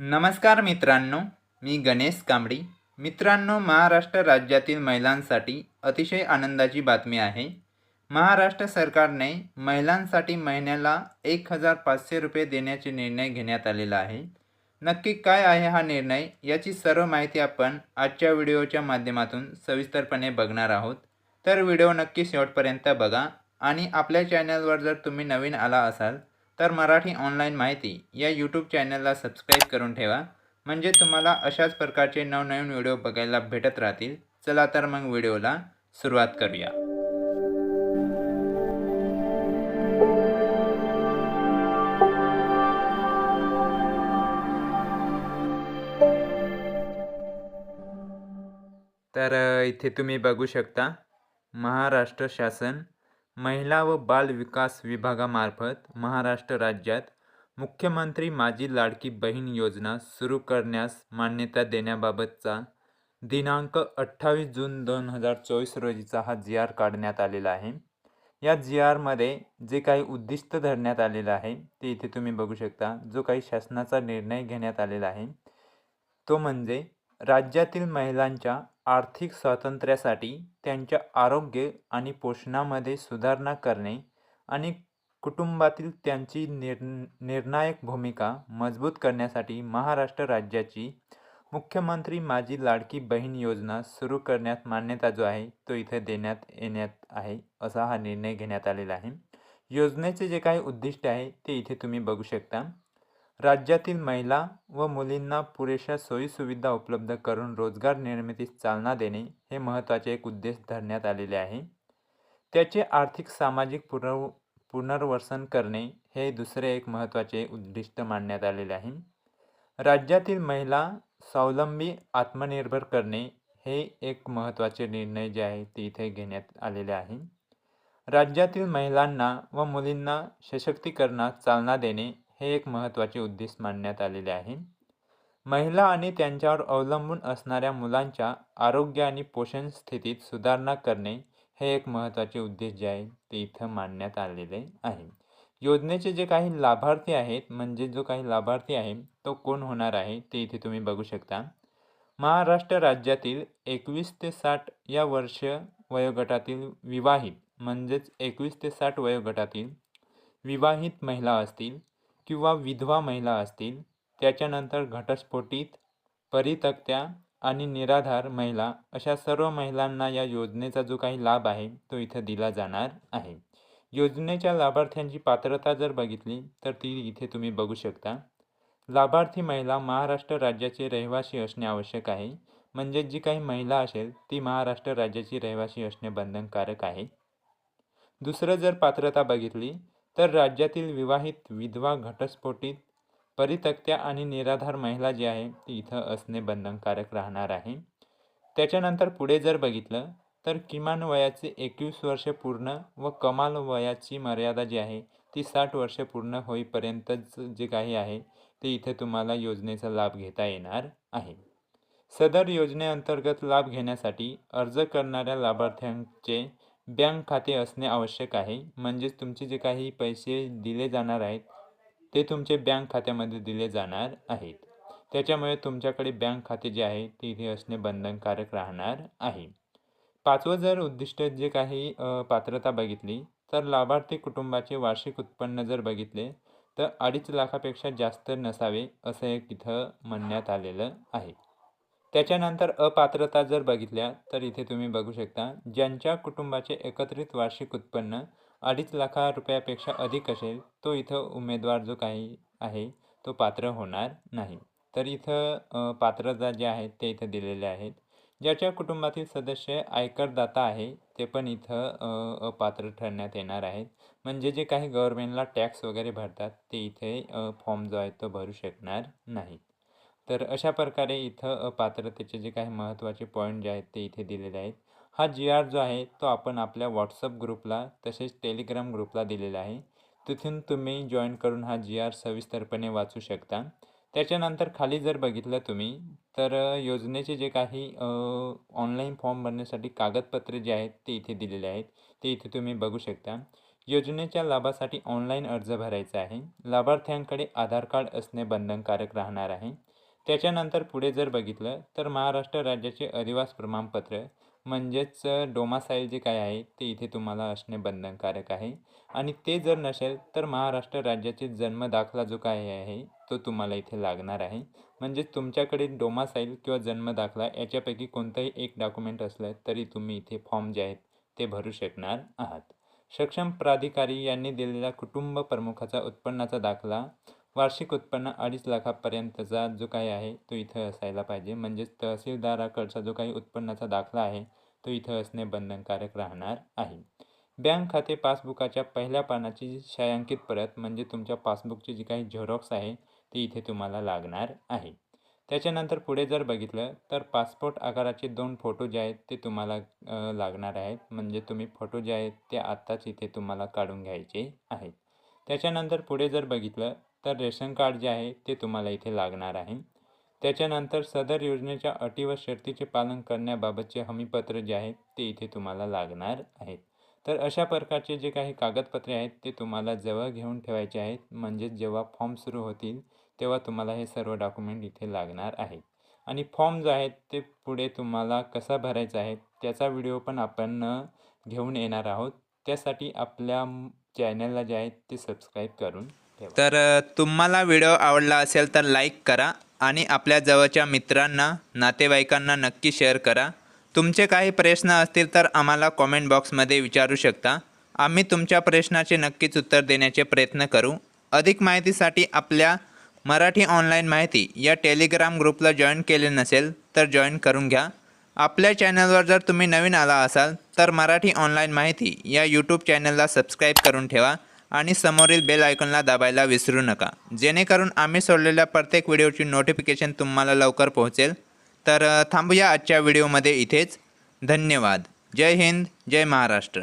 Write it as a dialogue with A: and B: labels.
A: नमस्कार मित्रांनो मी गणेश कांबडी. मित्रांनो महाराष्ट्र राज्यातील महिलांसाठी अतिशय आनंदाची बातमी आहे. महाराष्ट्र सरकारने महिलांसाठी महिन्याला एक हजार पाचशे रुपये देण्याचे निर्णय घेण्यात आलेला आहे. नक्की काय आहे हा निर्णय याची सर्व माहिती आपण आजच्या व्हिडिओच्या माध्यमातून सविस्तरपणे बघणार आहोत. तर व्हिडिओ नक्की शेवटपर्यंत बघा आणि आपल्या चॅनलवर जर तुम्ही नवीन आला असाल तर मराठी ऑनलाईन माहिती या यूट्यूब चॅनलला सबस्क्राईब करून ठेवा. म्हणजे तुम्हाला अशाच प्रकारचे नवनवीन व्हिडिओ बघायला भेटत राहतील. चला तर मग व्हिडिओला सुरुवात करूया. तर इथे तुम्ही बघू शकता. महाराष्ट्र शासन महिला व बाल विकास विभागामार्फत महाराष्ट्र राज्यात मुख्यमंत्री माझी लाडकी बहीण योजना सुरू करण्यास मान्यता देण्याबाबतचा दिनांक अठ्ठावीस जून दोन हजार चोवीस रोजीचा हा जी आर काढण्यात आलेला आहे. या जी आरमध्ये जे काही उद्दिष्ट धरण्यात आलेलं आहे ते इथे तुम्ही बघू शकता. जो काही शासनाचा निर्णय घेण्यात आलेला आहे तो म्हणजे राज्यातील महिलांच्या आर्थिक स्वातंत्र्यासाठी त्यांच्या आरोग्य आणि पोषणामध्ये सुधारणा करणे आणि कुटुंबातील त्यांची निर निर्णायक भूमिका मजबूत करण्यासाठी महाराष्ट्र राज्याची मुख्यमंत्री माझी लाडकी बहीण योजना सुरू करण्यात मान्यता जो आहे तो इथे देण्यात येण्यात आहे असा हा निर्णय घेण्यात आलेला आहे. योजनेचे जे काही उद्दिष्ट आहे ते इथे तुम्ही बघू शकता. राज्यातील महिला व मुलींना पुरेशा सोयीसुविधा उपलब्ध करून रोजगार निर्मितीस चालना देणे हे महत्त्वाचे एक उद्देश धरण्यात आलेले आहे. त्याचे आर्थिक सामाजिक पुनर्व पुनर्वसन करणे हे दुसरे एक महत्त्वाचे उद्दिष्ट मानण्यात आलेले आहे. राज्यातील महिला स्वावलंबी आत्मनिर्भर करणे हे एक महत्त्वाचे निर्णय जे आहे ते इथे घेण्यात आलेले आहे. राज्यातील महिलांना व मुलींना सशक्तीकरणात चालना देणे हे एक महत्त्वाचे उद्दिष्ट मानण्यात आलेले आहे. महिला आणि त्यांच्यावर अवलंबून असणाऱ्या मुलांच्या आरोग्य आणि पोषण स्थितीत सुधारणा करणे हे एक महत्त्वाचे उद्देश जे आहे ते इथं मांडण्यात आलेले आहे. योजनेचे जे काही लाभार्थी आहेत म्हणजे जो काही लाभार्थी आहे तो कोण होणार आहे ते इथे तुम्ही बघू शकता. महाराष्ट्र राज्यातील एकवीस ते साठ या वर्ष वयोगटातील विवाहित म्हणजेच एकवीस ते साठ वयोगटातील विवाहित महिला असतील किंवा विधवा महिला असतील त्याच्यानंतर घटस्फोटित परितक्त्या आणि निराधार महिला अशा सर्व महिलांना या योजनेचा जो काही लाभ आहे तो इथं दिला जाणार आहे. योजनेच्या लाभार्थ्यांची पात्रता जर बघितली तर ती इथे तुम्ही बघू शकता. लाभार्थी महिला महाराष्ट्र राज्याचे रहिवासी असणे आवश्यक आहे. म्हणजे जी काही महिला असेल ती महाराष्ट्र राज्याची रहिवासी असणे बंधनकारक आहे. दुसरं जर पात्रता बघितली तर राज्यातील विवाहित विधवा घटस्फोटीत परितक्त्या आणि निराधार महिला जी आहे ती इथं असणे बंधनकारक राहणार आहे. त्याच्यानंतर पुढे जर बघितलं तर किमान वयाचे एकवीस वर्ष पूर्ण व कमाल वयाची मर्यादा जी आहे ती साठ वर्ष पूर्ण होईपर्यंतच जे काही आहे ते इथे तुम्हाला योजनेचा लाभ घेता येणार आहे. सदर योजनेअंतर्गत लाभ घेण्यासाठी अर्ज करणाऱ्या लाभार्थ्यांचे बँक खाते असणे आवश्यक आहे. म्हणजेच तुमचे जे काही पैसे दिले जाणार आहेत ते तुमचे बँक खात्यामध्ये दिले जाणार आहेत. त्याच्यामुळे तुमच्याकडे बँक खाते जे आहे ते इथे असणे बंधनकारक राहणार आहे. पाचवं जर उद्दिष्ट जे काही पात्रता बघितली तर लाभार्थी कुटुंबाचे वार्षिक उत्पन्न जर बघितले तर अडीच लाखापेक्षा जास्त नसावे असं एक इथं म्हणण्यात आलेलं आहे. त्याच्यानंतर अपात्रता जर बघितल्या तर इथे तुम्ही बघू शकता ज्यांच्या कुटुंबाचे एकत्रित वार्षिक उत्पन्न अडीच लाखा रुपयापेक्षा अधिक असेल तो इथं उमेदवार जो काही आहे तो पात्र होणार नाही. तर इथं पात्रता जे आहेत ते इथं दिलेले आहेत. ज्याच्या कुटुंबातील सदस्य आयकरदाता आहे ते पण इथं अपात्र ठरण्यात येणार आहेत. म्हणजे जे काही गव्हर्मेंटला टॅक्स वगैरे भरतात ते इथे फॉर्म जो आहे तो भरू शकणार नाही. तर अशा प्रकारे इथं अपात्रतेचे जे काही महत्त्वाचे पॉईंट जे आहेत ते इथे दिलेले आहेत. हा जी आर जो आहे तो आपण आपल्या व्हॉट्सअप ग्रुपला तसेच टेलिग्राम ग्रुपला दिलेला आहे. तिथून तुम्ही जॉईन करून हा जी आर सविस्तरपणे वाचू शकता. त्याच्यानंतर खाली जर बघितलं तुम्ही तर योजनेचे जे काही ऑनलाईन फॉर्म भरण्यासाठी कागदपत्रे जे आहेत ते इथे दिलेले आहेत. ते इथे तुम्ही बघू शकता. योजनेच्या लाभासाठी ऑनलाईन अर्ज भरायचा आहे. लाभार्थ्यांकडे आधार कार्ड असणे बंधनकारक राहणार आहे. त्याच्यानंतर पुढे जर बघितलं तर महाराष्ट्र राज्याचे अधिवास प्रमाणपत्र म्हणजेच डोमासाईल जे काय आहे ते इथे तुम्हाला असणे बंधनकारक आहे. आणि ते जर नसेल तर महाराष्ट्र राज्याचे जन्म दाखला जो काय आहे तो तुम्हाला इथे लागणार आहे. म्हणजेच तुमच्याकडे डोमासाईल किंवा जन्म दाखला याच्यापैकी कोणतंही एक डॉक्युमेंट असलं तरी तुम्ही इथे फॉर्म जे आहेत ते भरू शकणार आहात. सक्षम प्राधिकारी यांनी दिलेला कुटुंब प्रमुखाचा उत्पन्नाचा दाखला वार्षिक उत्पन्न अडीच लाखापर्यंतचा जो काही आहे तो इथं असायला पाहिजे. म्हणजेच तहसीलदाराकडचा जो काही उत्पन्नाचा दाखला आहे तो इथं असणे बंधनकारक राहणार आहे. बँक खाते पासबुकाच्या पहिल्या पानाची छायांकित परत म्हणजे तुमच्या पासबुकची जी काही झेरॉक्स आहे ती इथे तुम्हाला लागणार आहे. त्याच्यानंतर पुढे जर बघितलं तर पासपोर्ट आकाराचे दोन फोटो जे आहेत ते तुम्हाला लागणार आहेत. म्हणजे तुम्ही फोटो जे आहेत ते आत्ताच इथे तुम्हाला काढून घ्यायचे आहेत. त्याच्यानंतर पुढे जर बघितलं तर रेशन कार्ड जे आहे ते तुम्हाला इथे लागणार आहे. त्याच्यानंतर सदर योजनेच्या अटी व शर्तीचे पालन करण्याबाबतचे हमीपत्र जे आहे ते इथे तुम्हाला लागणार आहेत. तर अशा प्रकारचे जे काही कागदपत्रे आहेत ते तुम्हाला जवळ घेऊन ठेवायचे आहेत. म्हणजेच जेव्हा फॉर्म सुरू होतील तेव्हा तुम्हाला हे सर्व डॉक्युमेंट इथे लागणार आहेत. आणि फॉर्म जो आहे ते पुढे तुम्हाला कसा भरायचा आहे त्याचा व्हिडिओ पण आपण घेऊन येणार आहोत. त्यासाठी आपल्या चॅनलला जे आहे ते सबस्क्राईब करून
B: तर तुम्हाला व्हिडिओ आवडला असेल तर लाईक करा आणि आपल्या जवळच्या मित्रांना नातेवाईकांना नक्की शेअर करा. तुमचे काही प्रश्न असतील तर आम्हाला कॉमेंट बॉक्समध्ये विचारू शकता. आम्ही तुमच्या प्रश्नाचे नक्कीच उत्तर देण्याचे प्रयत्न करू. अधिक माहितीसाठी आपल्या मराठी ऑनलाईन माहिती या टेलिग्राम ग्रुपला जॉईन केले नसेल तर जॉईन करून घ्या. आपल्या चॅनलवर जर तुम्ही नवीन आला असाल तर मराठी ऑनलाईन माहिती या यूट्यूब चॅनलला सबस्क्राईब करून ठेवा. आणि समोरील बेल आयकॉनला दाबायला विसरू नका. जेणेकरून आम्ही सोडलेल्या प्रत्येक व्हिडिओची नोटिफिकेशन तुम्हाला लवकर पोहोचेल. तर थांबूया आजच्या व्हिडिओमध्ये इथेच. धन्यवाद. जय हिंद जय महाराष्ट्र.